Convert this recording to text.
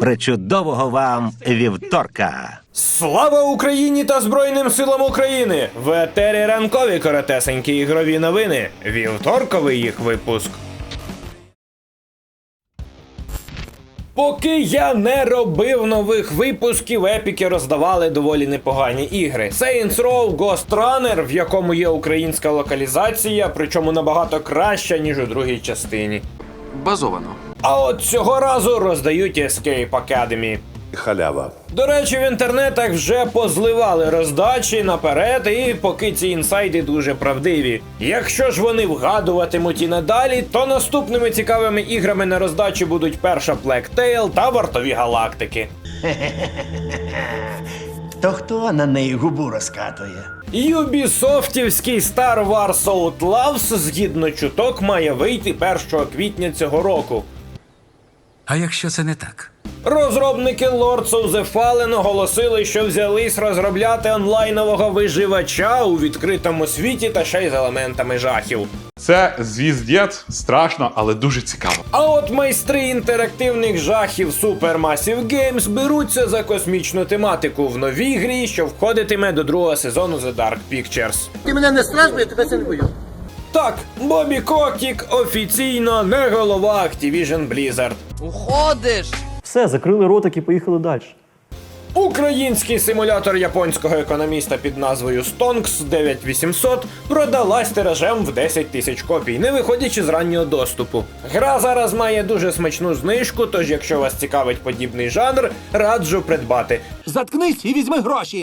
Причудового вам вівторка! Слава Україні та Збройним силам України! В етері ранкові коротесенькі ігрові новини. Вівторковий їх випуск. Поки я не робив нових випусків, епіки роздавали доволі непогані ігри. Saints Row Ghost Runner, в якому є українська локалізація, причому набагато краща, ніж у другій частині. Базовано. А от цього разу роздають Escape Academy. Халява. До речі, в інтернетах вже позливали роздачі наперед, і поки ці інсайди дуже правдиві. Якщо ж вони вгадуватимуть і надалі, то наступними цікавими іграми на роздачі будуть перша Black Tail та вартові галактики. То хто на неї губу розкатує? Юбісофтівський Star Wars Outlaws, згідно чуток, має вийти 1 квітня цього року. А якщо це не так? Розробники Lords of the Fallen оголосили, що взялись розробляти онлайнового виживача у відкритому світі та ще й з елементами жахів. Це звіздєт, страшно, але дуже цікаво. А от майстри інтерактивних жахів Supermassive Games беруться за космічну тематику в новій грі, що входитиме до другого сезону The Dark Pictures. Ти мене не страж, бо я тебе це не бою. Так, Бобі Котік офіційно не голова Activision Blizzard. Уходиш! Все, закрили ротик і поїхали далі. Український симулятор японського економіста під назвою Stonks 9800 продалась тиражем в 10 тисяч копій, не виходячи з раннього доступу. Гра зараз має дуже смачну знижку, тож якщо вас цікавить подібний жанр, раджу придбати. Заткнись і візьми гроші.